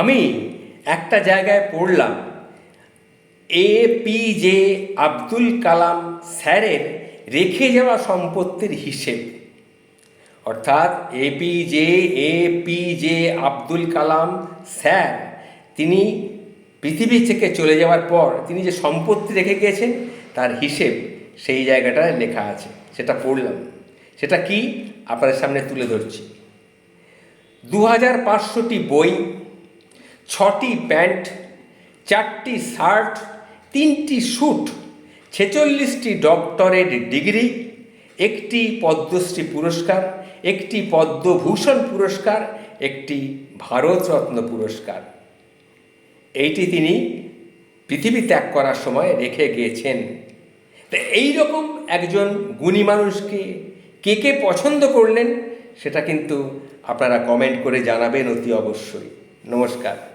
আমি একটা জায়গায় পড়লাম, A P J Abdul Kalam স্যারের রেখে যাওয়া সম্পত্তির হিসেব। অর্থাৎ A P J, A P J Abdul Kalam sir, তিনি পৃথিবী থেকে চলে যাওয়ার পর তিনি যে সম্পত্তি রেখে গিয়েছেন, তার হিসেব সেই জায়গাটায় লেখা আছে, সেটা পড়লাম। সেটা কি? আপনাদের সামনে তুলে ধরছি। দু হাজার পাঁচশোটি বই ছটি প্যান্ট, চারটি শার্ট, তিনটি স্যুট, ছেচল্লিশটি ডক্টরেট ডিগ্রি, একটি পদ্মশ্রী পুরস্কার, একটি পদ্মভূষণ পুরস্কার, একটি ভারতরত্ন পুরস্কার। এইটি তিনি পৃথিবী ত্যাগ করার সময় রেখে গিয়েছেন। তো এইরকম একজন গুণী মানুষকে কে কে পছন্দ করলেন, সেটা কিন্তু আপনারা কমেন্ট করে জানাবেন অতি অবশ্যই। নমস্কার।